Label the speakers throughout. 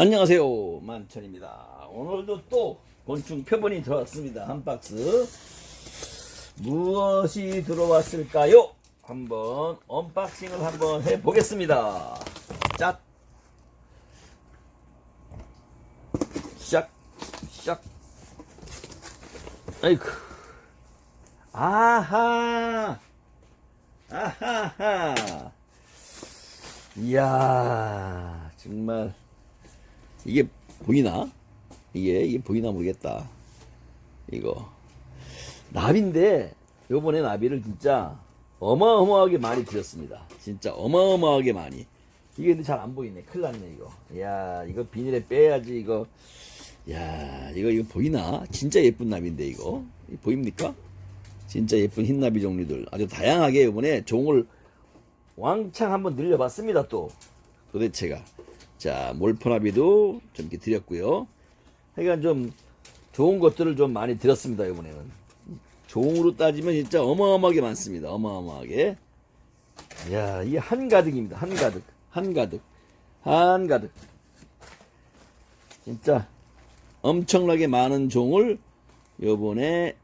Speaker 1: 안녕하세요. 만천입니다. 오늘도 또 곤충 표본이 들어왔습니다. 한 박스. 무엇이 들어왔을까요? 한번 언박싱을 한번 해 보겠습니다. 짝. 시작 시작 아이쿠. 아하. 아하하. 이야 정말 이게 보이나? 이게 이게 보이나 모르겠다. 이거 나비인데 요번에 나비를 진짜 어마어마하게 많이 드렸습니다. 진짜 어마어마하게 많이. 이게 근데 잘 안 보이네. 큰일 났네 이거. 야 이거 비닐에 빼야지 이거. 야 이거 이거 보이나? 진짜 예쁜 나비인데 이거 이거 보입니까? 진짜 예쁜 흰나비 종류들 아주 다양하게 요번에 종을 왕창 한번 늘려봤습니다 또 도대체가 자 몰포나비도 좀 이렇게 드렸고요 하여간 좀 좋은 것들을 좀 많이 드렸습니다 이번에는 종으로 따지면 진짜 어마어마하게 많습니다 어마어마하게 야 이게 한가득입니다 한가득 한가득 한가득 진짜 엄청나게 많은 종을 요번에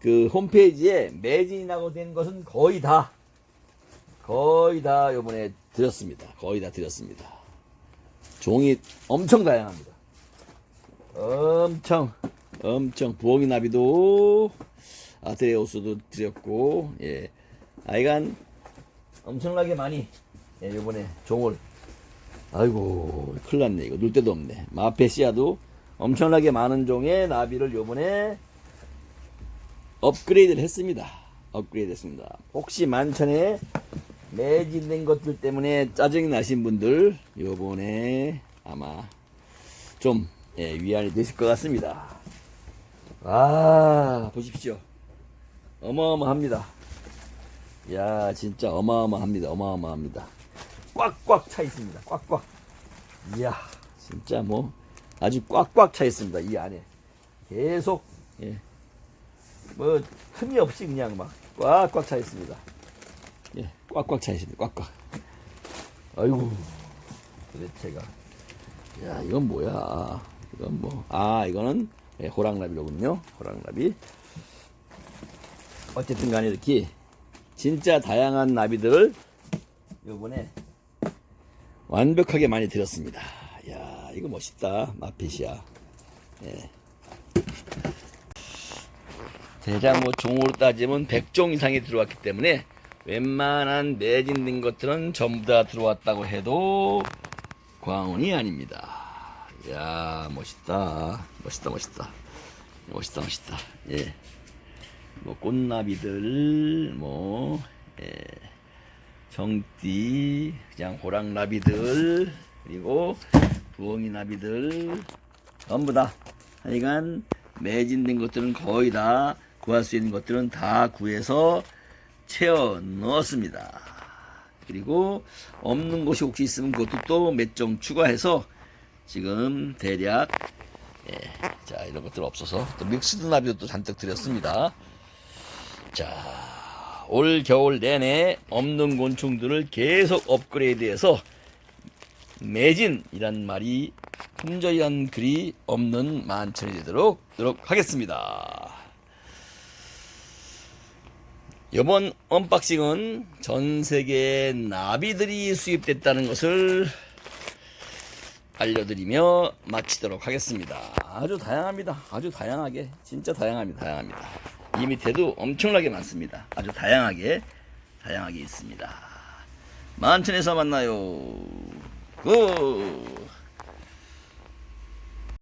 Speaker 1: 그 홈페이지에 매진이라고 된 것은 거의 다 거의 다 요번에 드렸습니다. 거의 다 드렸습니다. 종이 엄청 다양합니다. 엄청 엄청 부엉이 나비도 아트레우스도 드렸고 예. 아이간 엄청나게 많이 예, 요번에 종을 아이고 큰일 났네 이거. 놀 데도 없네. 마페시아도 엄청나게 많은 종의 나비를 요번에 업그레이드를 했습니다. 업그레이드 했습니다. 혹시 만천에 매진된 것들 때문에 짜증이 나신 분들 요번에 아마 좀 예, 위안이 되실 것 같습니다. 아 보십시오. 어마어마합니다. 야 진짜 어마어마합니다. 어마어마합니다. 꽉꽉 차 있습니다. 꽉꽉. 이야 진짜 뭐 아주 꽉꽉 차 있습니다 이 안에. 계속 예. 뭐 틈이 없이 그냥 막 꽉꽉 차 있습니다. 예, 꽉꽉 차 있습니다. 꽉꽉. 아이고, 도대체가. 야, 이건 뭐야? 이건 뭐? 아, 이거는 예, 호랑나비로군요. 호랑나비. 어쨌든 간에 이렇게 진짜 다양한 나비들을 요번에 완벽하게 많이 드렸습니다. 야, 이거 멋있다. 마펫이야. 예. 대략 뭐 종으로 따지면 100종 이상이 들어왔기 때문에 웬만한 매진된 것들은 전부 다 들어왔다고 해도 과언이 아닙니다. 야 멋있다. 멋있다, 멋있다. 멋있다, 멋있다. 예. 뭐, 꽃나비들, 뭐, 예. 정띠, 그냥 호랑나비들, 그리고 부엉이 나비들, 전부 다. 하여간 매진된 것들은 거의 다 구할 수 있는 것들은 다 구해서 채워 넣었습니다. 그리고 없는 곳이 혹시 있으면 그것도 또몇종 추가해서 지금 대략 예, 자 이런 것들 없어서 또 믹스드 나비도 또 잔뜩 드렸습니다. 자, 올 겨울 내내 없는 곤충들을 계속 업그레이드해서 매진이란 말이 품절이란 글이 없는 만천이 되도록 하겠습니다. 이번 언박싱은 전 세계 나비들이 수입됐다는 것을 알려드리며 마치도록 하겠습니다. 아주 다양합니다. 아주 다양하게, 진짜 다양합니다. 다양합니다. 이 밑에도 엄청나게 많습니다. 아주 다양하게, 다양하게 있습니다. 만천에서 만나요. 굿!